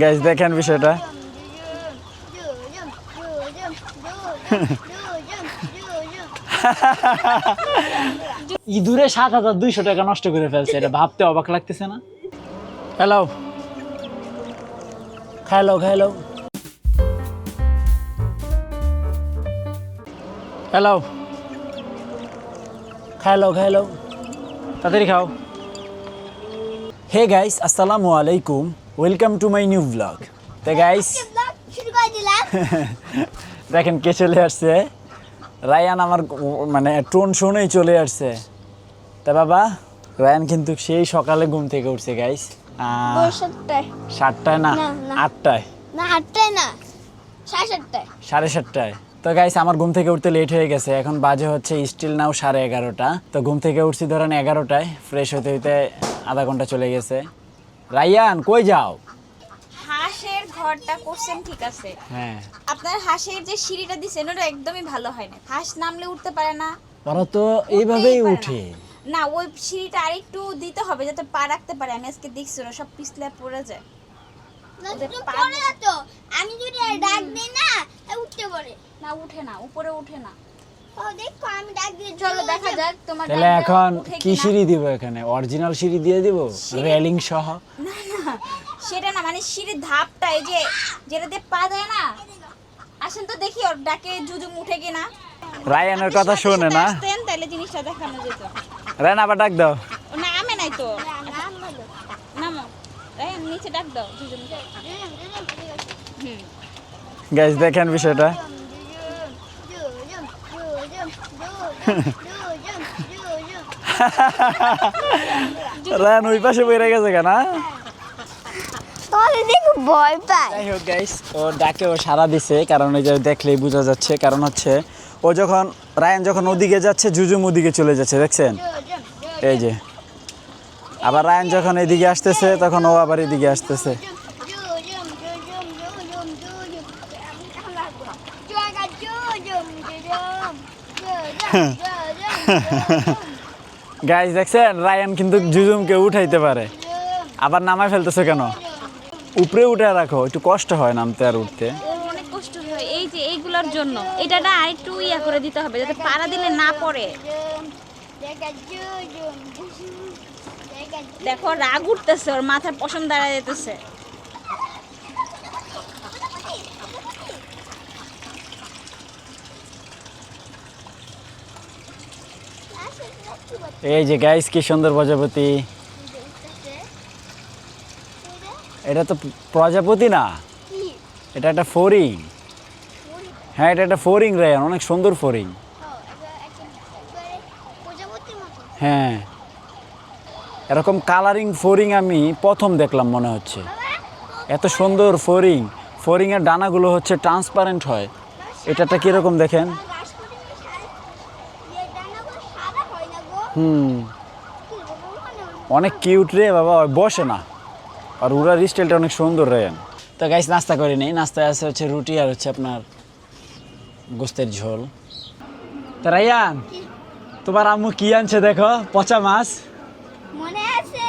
Guys দেখেন বিষয়টা। ইঁদুরে সাত হাজার দুইশো টাকা নষ্ট করে ফেলছে এটা ভাবতে অবাক লাগতেছে না? হ্যালো খাইলো খাইলো হ্যালো খাইলো খাইলো তাড়াতাড়ি খাও। হে গাইস আসসালামু আলাইকুম। Welcome to my new vlog তো গাইস দেখেন কে চলে আসছে? রায়ান আমার মানে টোন শুনেই চলে আসছে। তা বাবা রায়ান কিন্তু সেই সকালে ঘুম থেকে উঠছে গাইস সাতটায়। না। আটটায়। না আটটায় না। সাড়ে সাতটায়। সাড়ে সাতটায়। তো গাইস আমার ঘুম থেকে উঠতে লেট হয়ে গেছে। এখন বাজে হচ্ছে স্টিল নাও সাড়ে এগারোটা। তো ঘুম থেকে উঠছি ধরেন এগারোটায়। ফ্রেশ হতে হইতে আধা ঘণ্টা চলে গেছে। রায়ান কই যাও? হাঁসের ঘরটা করছেন ঠিক আছে। হ্যাঁ। আপনার হাঁসের যে সিঁড়িটা দিচ্ছেন ওটা একদমই ভালো হয় না। হাঁস নামলে উঠতে পারে না। ওরা তো এইভাবেই উঠে। না। ওই সিঁড়িটা আরেকটু দিতে হবে যাতে পা রাখতে পারে। আমি আজকে দেখছি ওরা সব পিছলে পড়ে যায়। আমি যদি ডাক দিই না উঠতে পারে। না উঠে না উপরে উঠে না। তাহলে এখন কি সিঁড়ি দিব এখানে? অরিজিনাল সিঁড়ি দিয়ে দিব? রেলিং সহ? না না সেটা না মানে সিঁড়ির ধাপটা এই যে যেটা দিয়ে পা দেয় না আসেন তো দেখি ওর ডাকে জুজুম উঠে কিনা। রায়ানের কথা শোনে না? তাহলে জিনিসটা দেখানো যেত। রায়ান আবার ডাক দাও। না আমে নাই তো। নাম। এই নিচে ডাক দাও জুজুমকে হুম দেখেন বিষয়টা। রায়ান ওই পাশে বইরে গেছে কেনা ভয় পায়। যাই হোক গাইস ও ডাকে ও সারা দিছে কারণ ওই যে দেখলেই বোঝা যাচ্ছে। কারণ হচ্ছে ও যখন রায়ান যখন ওদিকে যাচ্ছে জুজুম ওদিকে চলে যাচ্ছে দেখছেন? এই যে। আবার রায়ান যখন এদিকে আসতেছে তখন ও আবার এদিকে আসতেছে। গাইস দেখছেন? রায়ান কিন্তু জুজুমকে উঠাইতে পারে। আবার নামায় ফেলতেছে কেন? উপরে উঠে রাখো, একটু কষ্ট হয় নামতে আর উঠতে। এই যে এইগুলোর জন্য। এটা না আরেকটু ইয়া করে দিতে হবে, যাতে পাড়া দিলে না পড়ে। দেখো, রাগ উঠতেছে, ওর মাথার পশম দাঁড়া যেতেছে। এই যে গাইস কি সুন্দর প্রজাপতি। এটা তো প্রজাপতি না? এটা একটা ফরিং। হ্যাঁ এটা একটা ফরিং রায়ান অনেক সুন্দর ফরিং। হ্যাঁ। এরকম কালারিং ফরিং আমি প্রথম দেখলাম, মনে হচ্ছে। এত সুন্দর ফরিং। ফরিংয়ের ডানাগুলো হচ্ছে ট্রান্সপারেন্ট হয়। এটাটা কীরকম দেখেন? হুম। অনেক কিউট রে বাবা বসে না। আর উড়ার স্টাইলটা অনেক সুন্দর রে। তো গাইস নাস্তা করি নেই। নাস্তায় আছে হচ্ছে রুটি আর হচ্ছে আপনার গোস্তের ঝোল। তো রাইয়ান তোমার আম্মু কি আনছে দেখো? পচা মাছ? মনে আছে?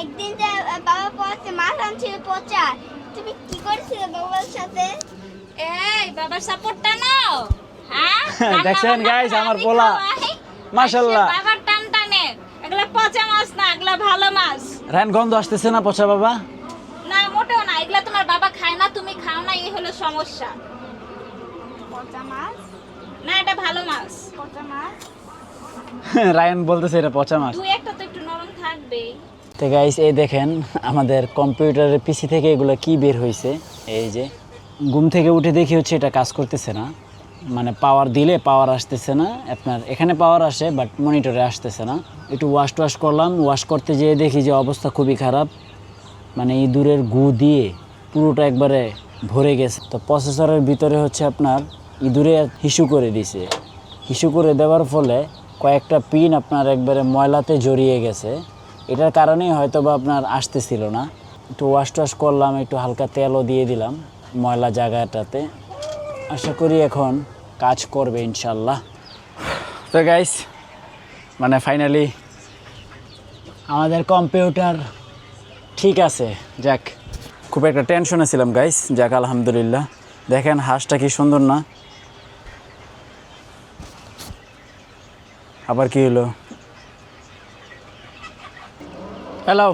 একদিন যে বাবা পচা মাছ আনছিল পচা। তুমি কি করেছিলে বাবার সাথে? এই বাবার সাপোর্টটা নাও। হ্যাঁ? দেখছেন গাইস আমার পোলা। মাশাআল্লাহ। বাবার টান টানে এগুলা পচা মাছ না এগুলা ভালো মাছ। রায়ন গন্ধ আসতেছে না পচা বাবা? না মোটেও না এগুলা তোমার বাবা খায় না তুমি খাও না এই হলো সমস্যা। পচা মাছ? না এটা ভালো মাছ। পচা মাছ? রায়ন বলতেছে এটা পচা মাছ। দুই একটা তো একটু নরম থাকবেই। তো গাইস এই দেখেন আমাদের কম্পিউটারের পিসি থেকে এগুলো কি বের হয়েছে এই যে ঘুম থেকে উঠে দেখি হচ্ছে এটা কাজ করতেছে না। মানে পাওয়ার দিলে পাওয়ার আসতেছে না, আপনার এখানে পাওয়ার আসে বাট মনিটরে আসতেছে না। একটু ওয়াশ টোয়াশ করলাম ওয়াশ করতে যেয়ে দেখি যে অবস্থা খুবই খারাপ। মানে ইঁদুরের গু দিয়ে পুরোটা একবারে ভরে গেছে। তো প্রসেসরের ভিতরে হচ্ছে আপনার ইঁদুরে হিসু করে দিছে। হিসু করে দেওয়ার ফলে কয়েকটা পিন আপনার একবারে ময়লাতে জড়িয়ে গেছে। এটার কারণেই হয়তো বা আপনার আসতেছিল না। একটু ওয়াশ টোয়াশ করলাম, একটু হালকা তেলও দিয়ে দিলাম ময়লা জায়গাটাতে। আশা করি এখন কাজ করবে ইনশাল্লাহ তো গাইস মানে ফাইনালি আমাদের কম্পিউটার ঠিক আছে। যাক, খুব একটা টেনশনে ছিলাম গাইস যাক, আলহামদুলিল্লাহ। দেখেন, হাঁসটা কি সুন্দর না? আবার কি হলো? হ্যালো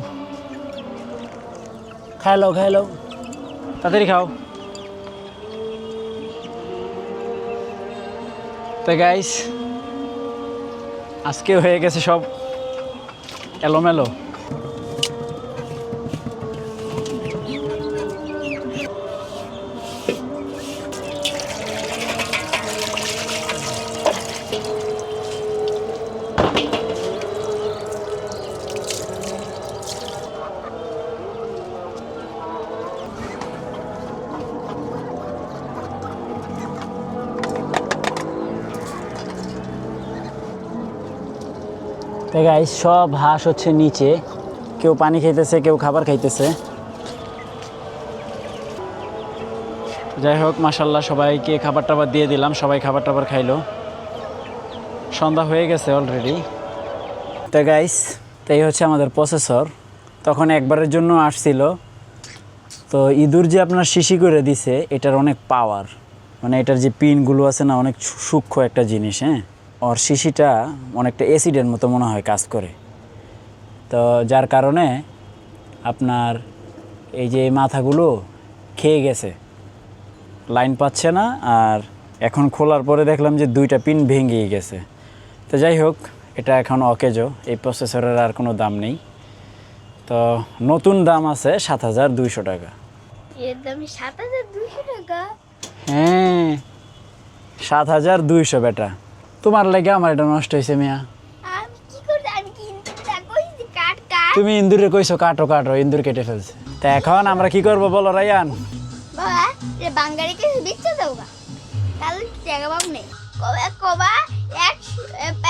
খাইলো খাইলো তাড়াতাড়ি খাও। তো গাইস আজকে হয়ে গেছে সব এলোমেলো। তো গাইস সব হাঁস হচ্ছে নিচে। কেউ পানি খাইতেছে, কেউ খাবার খাইতেছে। যাই হোক মাসাল্লাহ সবাইকে খাবার টাবার দিয়ে দিলাম, সবাই খাবার টাবার খাইলো। সন্ধ্যা হয়ে গেছে অলরেডি তো গাইস তো এই হচ্ছে আমাদের প্রসেসর তখন একবারের জন্য আসছিল। তো ইঁদুর যে আপনার শিশি করে দিছে, এটার অনেক পাওয়ার মানে এটার যে পিনগুলো আছে না, অনেক সূক্ষ্ম একটা জিনিস হ্যাঁ? ওর শিশিটা অনেকটা অ্যাসিডের মতো মনে হয় কাজ করে। তো যার কারণে আপনার এই যে মাথাগুলো খেয়ে গেছে লাইন পাচ্ছে না আর এখন খোলার পরে দেখলাম যে দুইটা পিন ভেঙেই গেছে। তো যাই হোক এটা এখন অকেজো এই প্রসেসরের আর কোনো দাম নেই। তো নতুন দাম আছে সাত হাজার দুইশো টাকা। এর দাম সাত হাজার দুশো টাকা? হ্যাঁ সাত হাজার দুইশো বেটা। তোমার লেগে আমার এটা নষ্ট হয়েছে মিয়া। তুমি ইন্দুরে কইছো কাটো কাটো ইন্দুর কেটে ফেলছে। তা এখন আমরা কি করব বলো রায়ান? বাবা রে বাঙ্গারিকে বিচ্ছে দাও গা। তাহলে টাকা পাবো নেই কবা কবা? এক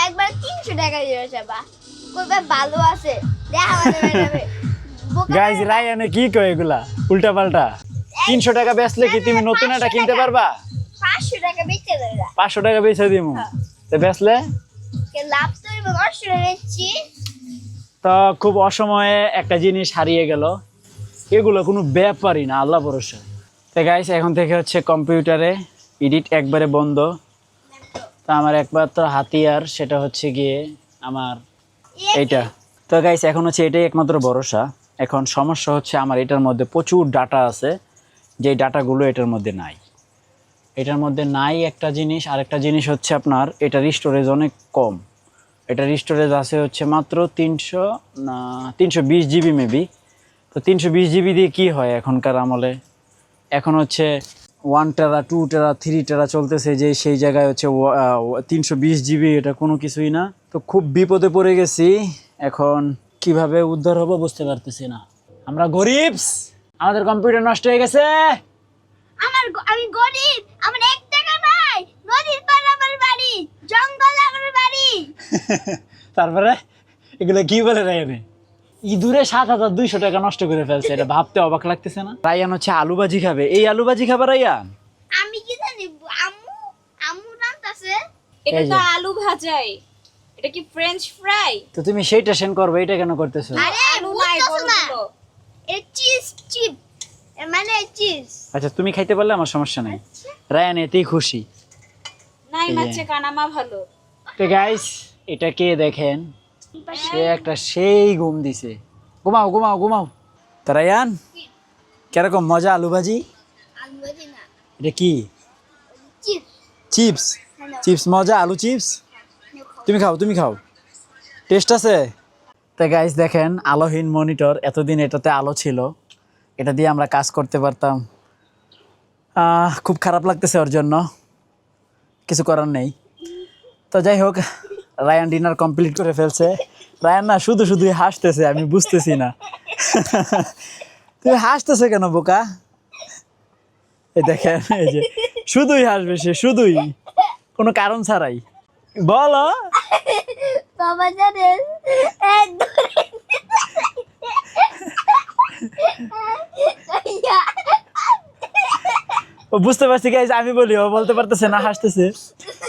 একবার তিনশো টাকা দিয়ে যাবা কবা ভালো আছে? দেখা যাবে গাইজ রায়ানে কি কয় এগুলা? উল্টা পাল্টা তিনশো টাকা বেচলে কি তুমি নতুন একটা কিনতে পারবা? পাঁচশো টাকা বেচে দেবে পাঁচশো টাকা বেচে দিমু। তো বেচলে? কে লাভ তো খুব অসময়ে একটা জিনিস হারিয়ে গেল। এগুলো কোনো ব্যাপারই না আল্লাহ ভরসা। তো গাইস এখন থেকে হচ্ছে কম্পিউটারে এডিট একবারে বন্ধ। তো আমার একমাত্র হাতিয়ার সেটা হচ্ছে গিয়ে আমার এইটা। তো গাইস এখন হচ্ছে এটাই একমাত্র ভরসা। এখন সমস্যা হচ্ছে আমার এটার মধ্যে প্রচুর ডাটা আছে যে ডাটাগুলো এটার মধ্যে নাই। এটার মধ্যে নাই একটা জিনিস আর একটা জিনিস হচ্ছে আপনার এটার স্টোরেজ অনেক কম। এটার স্টোরেজ আছে হচ্ছে মাত্র তিনশো তিনশো বিশ জিবি মেবি তো তিনশো বিশ জিবি দিয়ে কী হয় এখনকার আমলে? এখন হচ্ছে ওয়ান টেরা টু টেরা থ্রি টেরা চলতেছে যে সেই জায়গায় হচ্ছে তিনশো বিশ জিবি এটা কোনো কিছুই না। তো খুব বিপদে পড়ে গেছি। এখন কীভাবে উদ্ধার হব বুঝতে পারতেছি না। আমরা গরিবস আমাদের কম্পিউটার নষ্ট হয়ে গেছে। আমার আমি গরিব আমার এক টাকা নাই। নদীর পার আমার বাড়ি জঙ্গল আমার বাড়ি। তারপরে এগুলো কি বলে রায়ানে? ইঁদুরে সাত হাজার দুইশো টাকা নষ্ট করে ফেলছে এটা ভাবতে অবাক লাগতেছে না? রায়ান হচ্ছে আলু ভাজি খাবে। এই আলু ভাজি খাবে রায়ান? আমি কি জানি আম্মু আম্মু রান্তাছে। এটা তো আলু ভাজাই। এটা কি ফ্রেঞ্চ ফ্রাই তো তুমি সেইটা সেন করবে এটা কেন করতেছো? আরে আলু নাই বড়গুলো। এটা চিজ চিপ মানে চিজ। আচ্ছা তুমি খাইতে পারলে আমার সমস্যা নাই। রায়ান এতেই খুশি। নাই মাছে কানামা ভালো। তো গাইস এটা কে দেখেন? সে একটা সেই ঘুম দিছে। ঘুমাও ঘুমাও ঘুমাও। তো রায়ান কীরকম মজা আলু ভাজি? আলু ভাজি না। এটা কি? চিপস? চিপস মজা আলু চিপস? তুমি খাও তুমি খাও। টেস্ট আছে? তো গাইস দেখেন আলোহীন মনিটর এতদিন এটাতে আলো ছিল। এটা দিয়ে আমরা কাজ করতে পারতাম। খুব খারাপ লাগতেছে ওর জন্য। কিছু করার নেই। তো যাই হোক, রায়ান ডিনার কমপ্লিট করে ফেলছে। রায়ান না শুধু শুধুই হাসতেছে, আমি বুঝতেছি না। তুমি হাসতেছে কেন, বোকা? এই দেখেন, এই যে, শুধুই হাসবে সে, শুধুই। কোনো কারণ ছাড়াই। বলো। বাবা ও, বুঝতে পারছি গাইজ আমি বলি, ও বলতে পারতেছে না, হাসতেছে।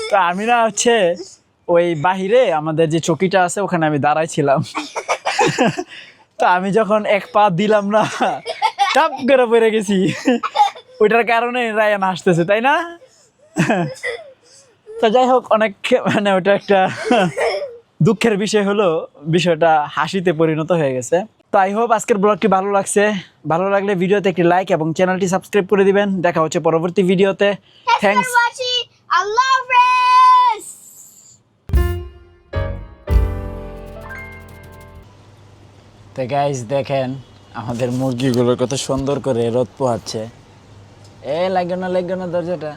তো আমি না হচ্ছে ওই বাহিরে আমাদের যে চকিটা আছে, ওখানে আমি দাঁড়াইছিলাম। তো আমি যখন এক পা দিলাম না চাপ করে পড়ে গেছি। ওইটার কারণে রায়ান হাসতেছে, তাই না? তো যাই হোক, অনেক মানে ওটা একটা দুঃখের বিষয় হলো, বিষয়টা হাসিতে পরিণত হয়ে গেছে। তো আই হোপ আজকের ব্লগটি ভালো লাগছে। ভালো লাগলে ভিডিওতে একটি লাইক এবং চ্যানেলটি সাবস্ক্রাইব করে দিবেন। দেখা হচ্ছে পরবর্তী ভিডিওতে থ্যাংকস ওয়াচিং আল্লাহ হাফেজ তো গাইজ দেখেন আমাদের মুরগিগুলো কত সুন্দর করে রোদ পোহাচ্ছে। এ লাগবে না লাগবে না দরজাটা।